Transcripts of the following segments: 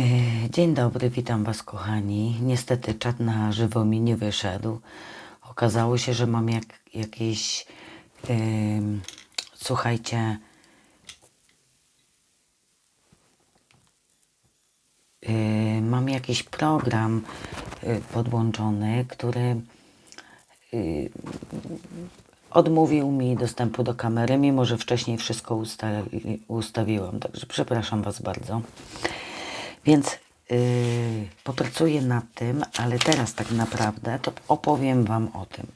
E, Dzień dobry, witam Was kochani. Niestety czat na żywo mi nie wyszedł. Okazało się, że mam jak, jakieś, em, słuchajcie, y, mam jakiś program y, podłączony, który y, odmówił mi dostępu do kamery, mimo że wcześniej wszystko ustali, ustawiłam. Także przepraszam Was bardzo. Więc yy, popracuję nad tym, ale teraz tak naprawdę to opowiem Wam o tym.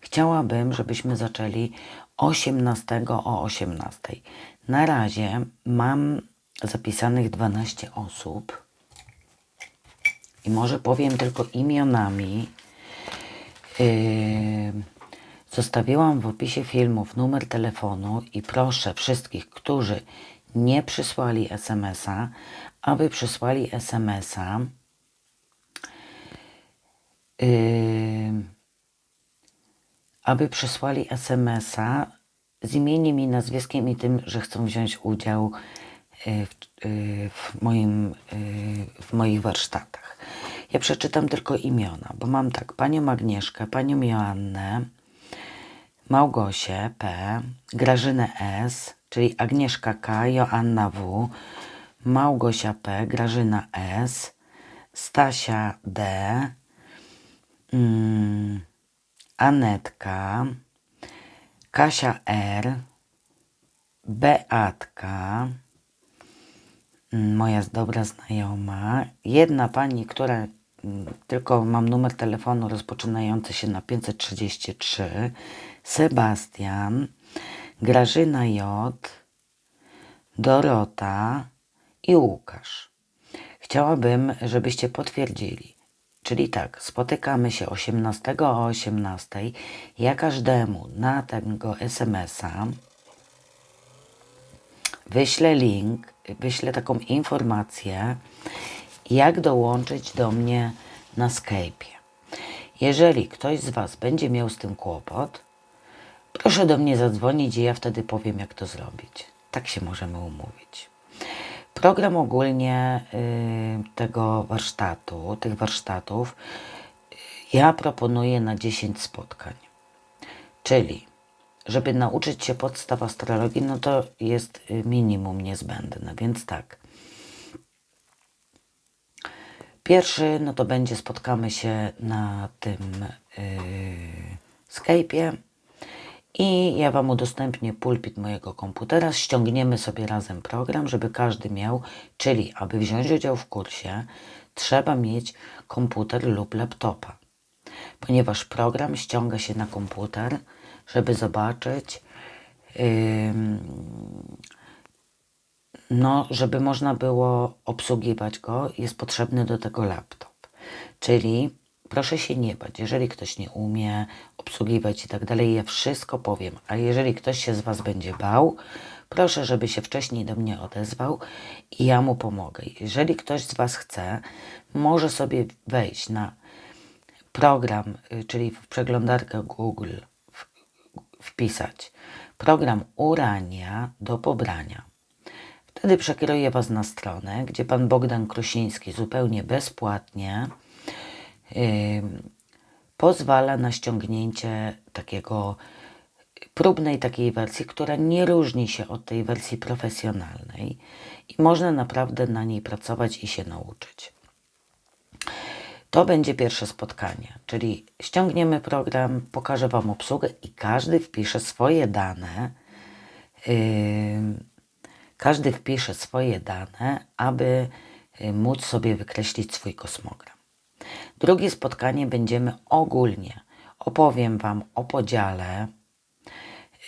Chciałabym, żebyśmy zaczęli 18 o 18. Na razie mam zapisanych 12 osób i może powiem tylko imionami. Yy, zostawiłam w opisie filmów numer telefonu i proszę wszystkich, którzy nie przysłali SMS-a, aby przysłali SMS-a. Yy, aby przysłali SMS-a z imieniem i nazwiskiem i tym, że chcą wziąć udział yy, w, yy, w, moim, yy, w moich warsztatach. Ja przeczytam tylko imiona, bo mam tak panią Agnieszkę, panią Joannę, Małgosię P, Grażynę S, czyli Agnieszka K, Joanna W, Małgosia P, Grażyna S, Stasia D, mm, Anetka, Kasia R, Beatka, mm, moja dobra znajoma, jedna pani, która mm, tylko mam numer telefonu rozpoczynający się na 533, Sebastian, Grażyna J, Dorota i Łukasz. Chciałabym, żebyście potwierdzili. Czyli tak, spotykamy się 18 o 18. Ja każdemu na tego SMS-a wyślę link, wyślę taką informację, jak dołączyć do mnie na Skype'ie. Jeżeli ktoś z Was będzie miał z tym kłopot, proszę do mnie zadzwonić i ja wtedy powiem, jak to zrobić. Tak się możemy umówić. Program ogólnie y, tego warsztatu, tych warsztatów, y, ja proponuję na 10 spotkań. Czyli, żeby nauczyć się podstaw astrologii, no to jest y, minimum niezbędne, więc tak. Pierwszy, no to będzie spotkamy się na tym yy, Skype'ie i ja Wam udostępnię pulpit mojego komputera. Ściągniemy sobie razem program, żeby każdy miał, czyli aby wziąć udział w kursie, trzeba mieć komputer lub laptopa, ponieważ program ściąga się na komputer, żeby zobaczyć, ym, no, żeby można było obsługiwać go, jest potrzebny do tego laptop. Czyli proszę się nie bać, jeżeli ktoś nie umie obsługiwać i tak dalej, ja wszystko powiem. A jeżeli ktoś się z Was będzie bał, proszę, żeby się wcześniej do mnie odezwał i ja mu pomogę. Jeżeli ktoś z Was chce, może sobie wejść na program, y, czyli w przeglądarkę Google wpisać program Urania do pobrania. Wtedy przekieruję Was na stronę, gdzie Pan Bogdan Krosiński zupełnie bezpłatnie pozwala na ściągnięcie takiego próbnej takiej wersji, która nie różni się od tej wersji profesjonalnej i można naprawdę na niej pracować i się nauczyć. To będzie pierwsze spotkanie, czyli ściągniemy program, pokażę Wam obsługę i każdy wpisze swoje dane. każdy wpisze swoje dane, aby móc sobie wykreślić swój kosmogram. Drugie spotkanie będziemy ogólnie. Opowiem Wam o podziale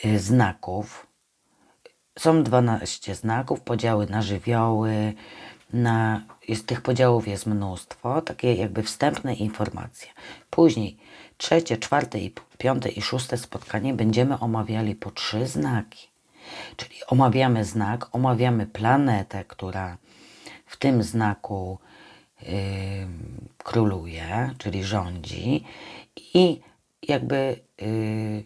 y, znaków. Są 12 znaków, podziały na żywioły, na, jest, tych podziałów jest mnóstwo, takie jakby wstępne informacje. Później trzecie, czwarte, i piąte i szóste spotkanie będziemy omawiali po trzy znaki. Czyli omawiamy znak, omawiamy planetę, która w tym znaku króluje, czyli rządzi i jakby yy,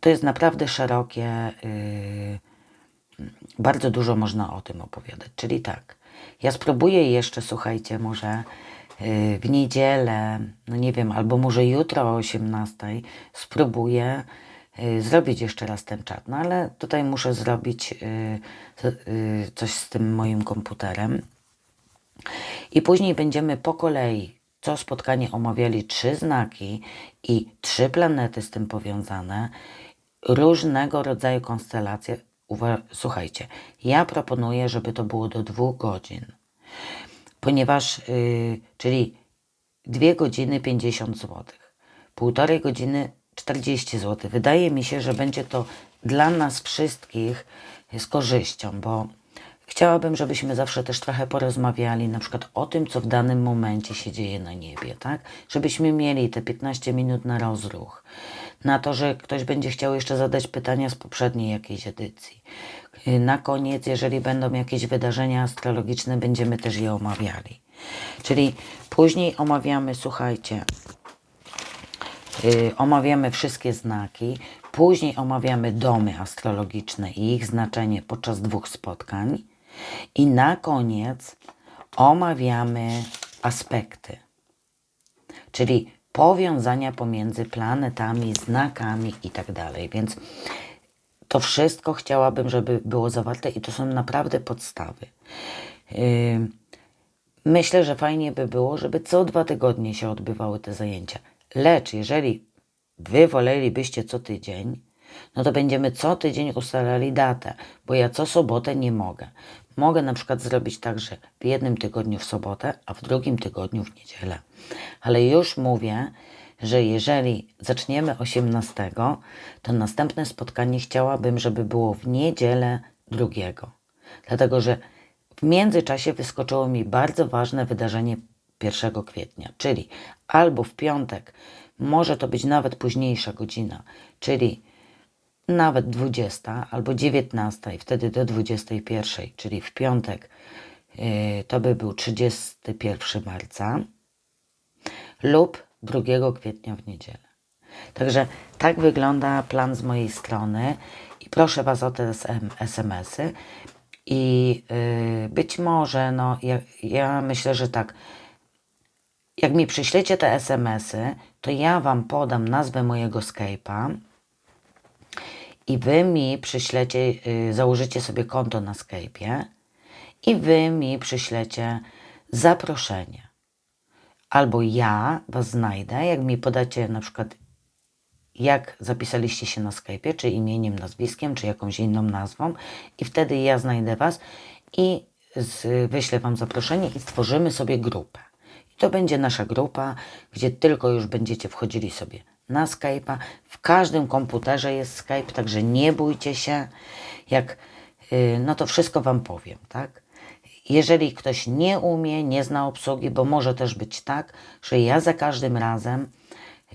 to jest naprawdę szerokie, yy, bardzo dużo można o tym opowiadać. Czyli tak, Ja spróbuję jeszcze, słuchajcie, może y, w niedzielę, no nie wiem, albo może jutro o 18 spróbuję y, zrobić jeszcze raz ten czat. No ale tutaj muszę zrobić y, y, coś z tym moim komputerem. I później będziemy po kolei co spotkanie omawiali trzy znaki i trzy planety z tym powiązane, różnego rodzaju konstelacje. Uwa- Słuchajcie, ja proponuję, żeby to było do dwóch godzin, ponieważ, yy, czyli dwie godziny 50 zł, półtorej godziny 40 zł. Wydaje mi się, że będzie to dla nas wszystkich z korzyścią, bo chciałabym, żebyśmy zawsze też trochę porozmawiali na przykład o tym, co w danym momencie się dzieje na niebie, tak? Żebyśmy mieli te 15 minut na rozruch, na to, że ktoś będzie chciał jeszcze zadać pytania z poprzedniej jakiejś edycji. Yy, Na koniec, jeżeli będą jakieś wydarzenia astrologiczne, będziemy też je omawiali. Czyli później omawiamy, słuchajcie, Y, omawiamy wszystkie znaki, później omawiamy domy astrologiczne i ich znaczenie podczas dwóch spotkań i na koniec omawiamy aspekty, czyli powiązania pomiędzy planetami, znakami i tak. Więc to wszystko chciałabym, żeby było zawarte i to są naprawdę podstawy. Myślę, że fajnie by było, żeby co dwa tygodnie się odbywały te zajęcia. Lecz jeżeli wy wolelibyście co tydzień, no to będziemy co tydzień ustalali datę, bo ja co sobotę nie mogę. Mogę na przykład zrobić tak, że w jednym tygodniu w sobotę, a w drugim tygodniu w niedzielę. Ale już mówię, że jeżeli zaczniemy 18, to następne spotkanie chciałabym, żeby było w niedzielę drugiego. Dlatego, że w międzyczasie wyskoczyło mi bardzo ważne wydarzenie 1 kwietnia, czyli albo w piątek, może to być nawet późniejsza godzina, czyli nawet 20 albo 19 i wtedy do 21, czyli w piątek yy, to by był 31 marca lub 2 kwietnia w niedzielę. Także tak wygląda plan z mojej strony i proszę Was o te SM SMS-y. I yy, być może, no, ja, ja myślę, że tak, jak mi przyślecie te SMS-y, to ja Wam podam nazwę mojego Skype'a i Wy mi przyślecie, yy, założycie sobie konto na Skype'ie i Wy mi przyślecie zaproszenie. Albo ja Was znajdę, jak mi podacie na przykład jak zapisaliście się na Skype'ie, czy imieniem, nazwiskiem, czy jakąś inną nazwą i wtedy ja znajdę Was i wyślę Wam zaproszenie i stworzymy sobie grupę. I to będzie nasza grupa, gdzie tylko już będziecie wchodzili sobie na Skype'a. W każdym komputerze jest Skype, także nie bójcie się. Jak, yy, no to wszystko Wam powiem, tak? Jeżeli ktoś nie umie, nie zna obsługi, bo może też być tak, że ja za każdym razem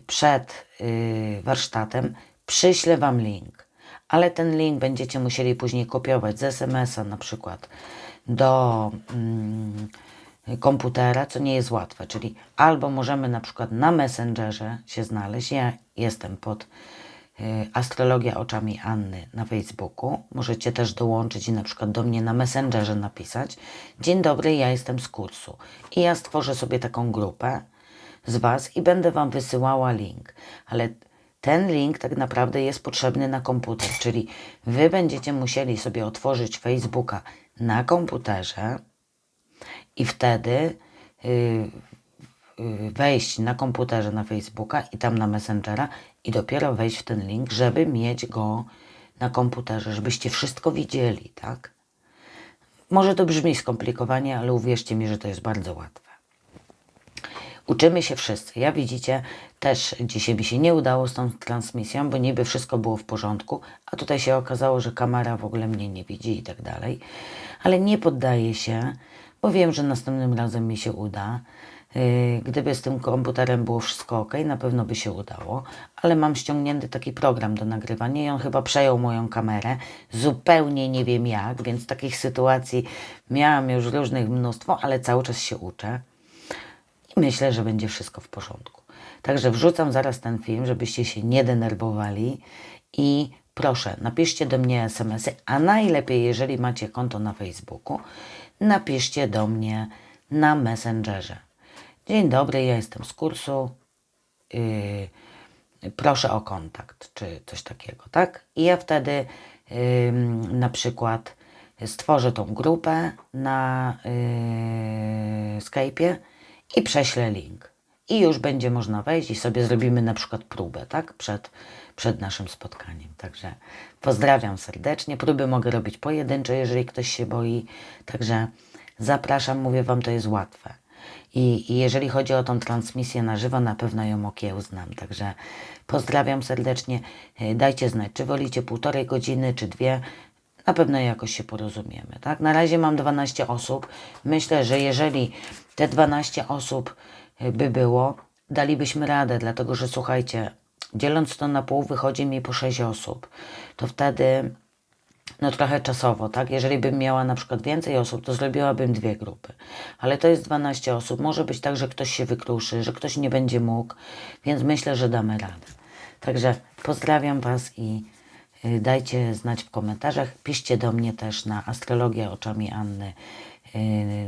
przed y, warsztatem przyślę Wam link, ale ten link będziecie musieli później kopiować z SMS-a na przykład do mm, komputera, co nie jest łatwe, czyli albo możemy na przykład na Messengerze się znaleźć, ja jestem pod y, Astrologia oczami Anny na Facebooku. Możecie też dołączyć i na przykład do mnie na Messengerze napisać. Dzień dobry, ja jestem z kursu. I ja stworzę sobie taką grupę z Was i będę Wam wysyłała link. Ale ten link tak naprawdę jest potrzebny na komputer, czyli Wy będziecie musieli sobie otworzyć Facebooka na komputerze i wtedy yy, yy, wejść na komputerze na Facebooka i tam na Messengera i dopiero wejść w ten link, żeby mieć go na komputerze, żebyście wszystko widzieli, tak? Może to brzmi skomplikowanie, ale uwierzcie mi, że to jest bardzo łatwe. Uczymy się wszyscy. Ja widzicie, też dzisiaj mi się nie udało z tą transmisją, bo niby wszystko było w porządku, a tutaj się okazało, że kamera w ogóle mnie nie widzi i tak dalej. Ale nie poddaję się, bo wiem, że następnym razem mi się uda. Yy, Gdyby z tym komputerem było wszystko ok, na pewno by się udało, ale mam ściągnięty taki program do nagrywania i on chyba przejął moją kamerę. Zupełnie nie wiem jak, więc takich sytuacji miałam już różnych mnóstwo, ale cały czas się uczę i myślę, że będzie wszystko w porządku. Także wrzucam zaraz ten film, żebyście się nie denerwowali i proszę, napiszcie do mnie SMS-y, a najlepiej, jeżeli macie konto na Facebooku, napiszcie do mnie na Messengerze. Dzień dobry, ja jestem z kursu. Yy, proszę o kontakt, czy coś takiego, tak? I ja wtedy ym, na przykład stworzę tą grupę na yy, Skype'ie i prześlę link. I już będzie można wejść i sobie zrobimy na przykład próbę, tak? Przed, przed naszym spotkaniem. Także pozdrawiam serdecznie. Próby mogę robić pojedyncze, jeżeli ktoś się boi. Także zapraszam, mówię Wam, to jest łatwe. I, I jeżeli chodzi o tą transmisję na żywo, na pewno ją okiełznam. Także pozdrawiam serdecznie. E, Dajcie znać, czy wolicie półtorej godziny, czy dwie. Na pewno jakoś się porozumiemy. Tak? Na razie mam 12 osób. Myślę, że jeżeli te 12 osób y, by było, dalibyśmy radę, dlatego że słuchajcie, dzieląc to na pół, wychodzi mi po 6 osób. To wtedy no trochę czasowo, tak? Jeżeli bym miała na przykład więcej osób, to zrobiłabym dwie grupy. Ale to jest 12 osób. Może być tak, że ktoś się wykruszy, że ktoś nie będzie mógł, więc myślę, że damy radę. Także pozdrawiam Was i y, dajcie znać w komentarzach. Piszcie do mnie też na astrologię oczami Anny y,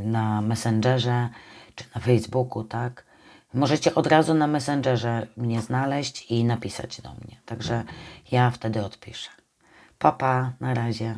na Messengerze czy na Facebooku, tak? Możecie od razu na Messengerze mnie znaleźć i napisać do mnie. Także ja wtedy odpiszę. Papa, na razie.